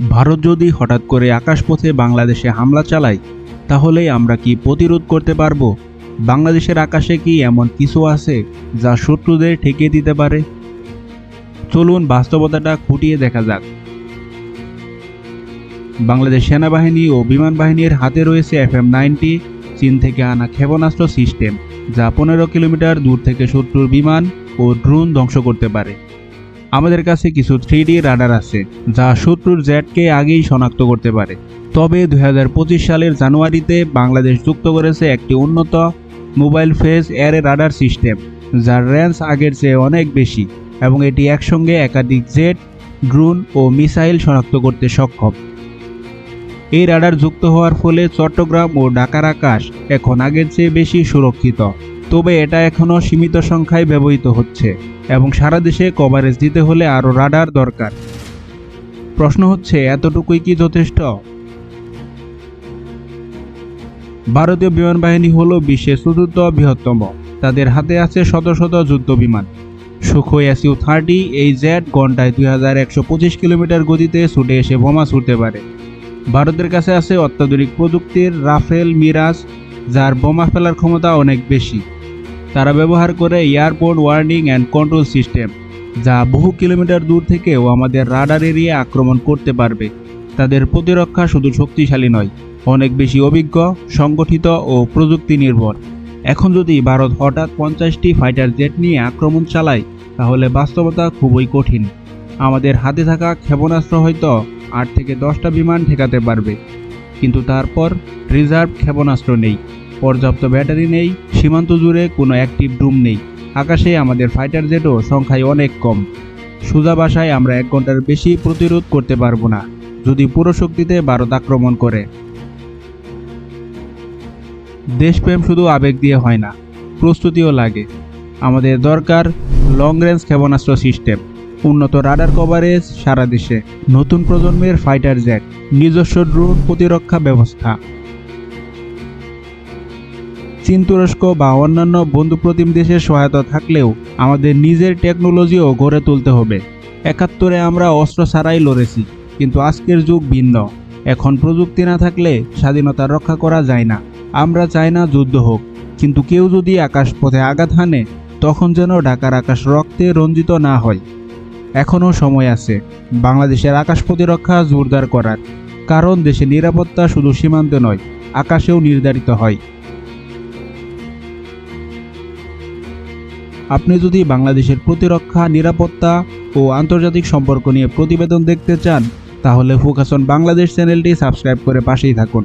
ভারত যদি হঠাৎ করে আকাশপথে বাংলাদেশে হামলা চালায়, তাহলে আমরা কি প্রতিরোধ করতে পারব? বাংলাদেশের আকাশে কি এমন কিছু আছে যা শত্রুদের ঠেকিয়ে দিতে পারে? চলুন বাস্তবতাটা খুঁটিয়ে দেখা যাক। বাংলাদেশ সেনাবাহিনী ও বিমান বাহিনীর হাতে রয়েছে এফ এম নাইনটি, চীন থেকে আনা ক্ষেপণাস্ত্র সিস্টেম, যা পনেরো কিলোমিটার দূর থেকে শত্রুর বিমান ও ড্রোন ধ্বংস করতে পারে। আমাদের কাছে কিছু থ্রি রাডার আছে, যা শত্রুর জেটকে আগেই শনাক্ত করতে পারে। তবে দু হাজার পঁচিশ সালের জানুয়ারিতে বাংলাদেশ যুক্ত করেছে একটি উন্নত mobile phased array radar system, যার রেঞ্জ আগের চেয়ে অনেক বেশি এবং এটি একসঙ্গে একাধিক জেট, ড্রোন ও মিসাইল শনাক্ত করতে সক্ষম। এই রাডার যুক্ত হওয়ার ফলে চট্টগ্রাম ও ঢাকার আকাশ এখন আগের চেয়ে বেশি সুরক্ষিত। তবে এটা এখনও সীমিত সংখ্যায় ব্যবহৃত হচ্ছে এবং সারা দেশে কভারেজ দিতে হলে আরও রাডার দরকার। প্রশ্ন হচ্ছে, এতটুকুই কি যথেষ্ট? ভারতীয় বিমান বাহিনী হল বিশ্বের চতুর্থ বৃহত্তম। তাদের হাতে আছে শত শত যুদ্ধ বিমান। সুখোই এসইউ থার্টি এই জেট ঘন্টায় দুই হাজার একশো পঁচিশ কিলোমিটার গতিতে ছুটে এসে বোমা ছুটতে পারে। ভারতের কাছে আছে অত্যাধুনিক প্রযুক্তির রাফেল মিরাজ, যার বোমা ফেলার ক্ষমতা অনেক বেশি। তারা ব্যবহার করে airborne warning and control system, যা বহু কিলোমিটার দূর থেকেও আমাদের রাডার এরিয়া আক্রমণ করতে পারবে। তাদের প্রতিরক্ষা শুধু শক্তিশালী নয়, অনেক বেশি অভিজ্ঞ, সংগঠিত ও প্রযুক্তি নির্ভর এখন যদি ভারত হঠাৎ পঞ্চাশটি ফাইটার জেট নিয়ে আক্রমণ চালায়, তাহলে বাস্তবতা খুবই কঠিন। আমাদের হাতে থাকা ক্ষেপণাস্ত্র হয়তো আট থেকে দশটা বিমান ঠেকাতে পারবে। কিন্তু তারপর রিজার্ভ ক্ষেপণাস্ত্র নেই, পর্যাপ্ত ব্যাটারি নেই, সীমান্ত জুড়ে কোনো অ্যাক্টিভ ডুম নেই। আকাশে আমাদের ফাইটার জেটও সংখ্যায় অনেক কম। সোজা বাসায় আমরা এক ঘণ্টার বেশি প্রতিরোধ করতে পারব না, যদি পুরো শক্তিতে ভারত আক্রমণ করে। দেশপ্রেম শুধু আবেগ দিয়ে হয় না, প্রস্তুতিও লাগে। আমাদের দরকার লং রেঞ্জ ক্ষেপণাস্ত্র সিস্টেম উন্নত রাডার কভারেজ সারা দেশে। নতুন প্রজন্মের ফাইটার জেট, নিজস্ব ড্রোন প্রতিরক্ষা ব্যবস্থা। চীন তুরস্ক বা অন্যান্য বন্ধুপ্রতিম দেশের সহায়তা থাকলেও আমাদের নিজের টেকনোলজিও গড়ে তুলতে হবে। একাত্তরে আমরা অস্ত্র ছাড়াই লড়েছি, কিন্তু আজকের যুগ ভিন্ন। এখন প্রযুক্তি না থাকলে স্বাধীনতা রক্ষা করা যায় না। আমরা চাই না যুদ্ধ হোক, কিন্তু কেউ যদি আকাশপথে আঘাত হানে, তখন যেন ঢাকার আকাশ রক্তে রঞ্জিত না হয়। এখনও সময় আছে। বাংলাদেশের আকাশ প্রতিরক্ষা জোরদার করার। কারণ দেশে নিরাপত্তা শুধু সীমান্তে নয়, আকাশেও নির্ধারিত হয়। আপনি যদি বাংলাদেশের প্রতিরক্ষা, নিরাপত্তা ও আন্তর্জাতিক সম্পর্ক নিয়ে প্রতিবেদন দেখতে চান, তাহলে ফোকাস অন বাংলাদেশ চ্যানেলটি সাবস্ক্রাইব করে পাশেই থাকুন।